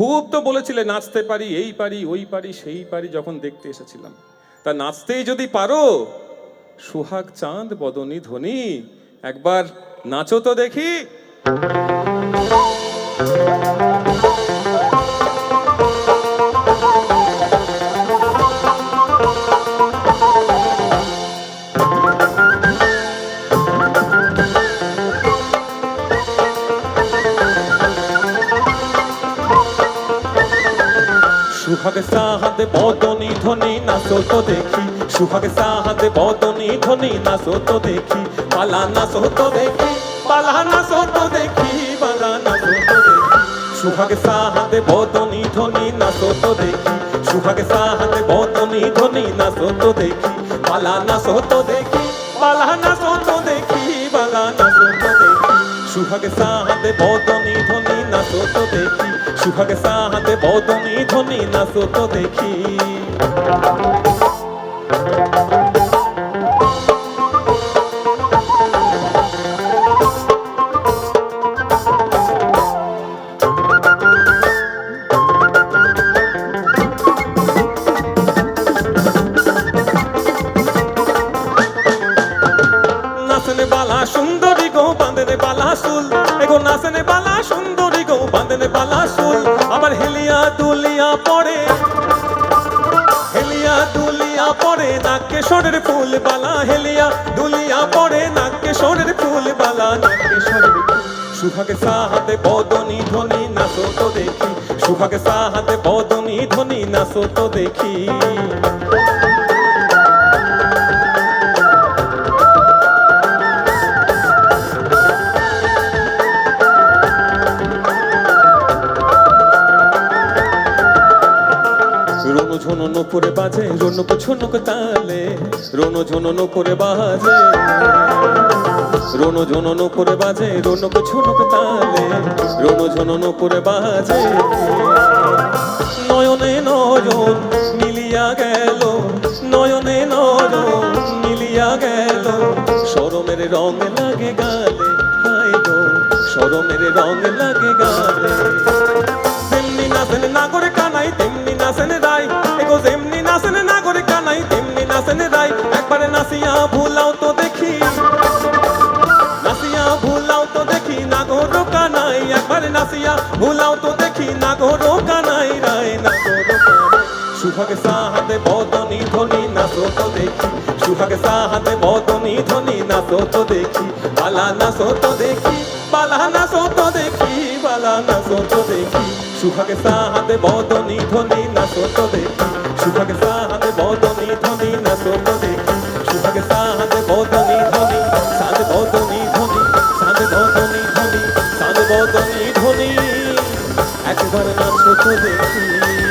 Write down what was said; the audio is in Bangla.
খুব তো বলেছিলে, নাচতে পারি, এই পারি, ওই পারি, সেই পারি যখন দেখতে এসেছিলাম। তা নাচতেই যদি পারো, সুহাগ চাঁদ, বদনী ধ্বনি, একবার নাচো তো দেখি। সুহাগ সাহাদে বদনী ধ্বনি নাচো তো দেখি সুহাগ সাহাদে বদনী ধ্বনি নাচো তো দেখি পালা নাচো তো দেখি পালা নাচো তো দেখি পালা নাচো তো দেখি সুহাগ সাহাদে বদনী ধ্বনি নাচো তো দেখি সুহাগ সাহাদে বদনী ধ্বনি নাচো তো দেখি পালা নাচো তো দেখি পালা নাচো তো দেখি পালা নাচো তো দেখি সুহাগ সাহাদে বদনী ধ্বনি নাচো তো দেখি। সুহাগ সাহাদে বদনী ধ্বনি নাচো তো দেখি। বালা সুন্দরী গো, বাঁধনে বালা সুল এগো নাচনে বালা সুল হেলিয়া দুলিয়া পড়ে। হেলিয়া দুলিয়া পড়ে নাকে সরের ফুল বালা হেলিয়া দুলিয়া পড়ে নাকে সরের ফুল। বালা নাকে সরের ফুল সাহাতে বদনী ধ্বনি, নাচো তো দেখি। সুহাগে সাহাতে বদনী ধ্বনি, নাচো তো দেখি। ঝনন করে বাজে, রনক ঝনক তালে। রনু ঝনন করে বাজে। রনু ঝনন করে বাজে, রনক ঝনক তালে। রনু ঝনন করে বাজে। নয়নে নয়ন মিলিয়া গেল, নয়নে নয়ন মিলিয়া গেল। সরমের রং লাগে গালে হাই গো সরমের রং লাগে গালে। তেমনি নাচেন নাগরে কানাই তেমনি নাচেন রাই একবারে নাচিয়া ভুলাও তো দেখি। নাচিয়া ভুলাও তো দেখি নাগর কানাই একবারে নাচিয়া ভুলাও তো দেখি নাগর কানাই রাই নাগর কানাই সুহাগে সাহাতে বদনী ধ্বনি নাচো তো দেখি। সুহাগে সাহাতে বদনী ধ্বনি নাচো তো দেখি। বালা নাচো তো দেখি, বালা নাচো তো দেখি, বালা নাচো তো দেখি। সুহাগে সাহাতে বদনী ধ্বনি নাচো তো দেখি। সুহাগে সাহাতে বদনী ধ্বনি বদনী ধ্বনি একবার নাচো তো দেখি।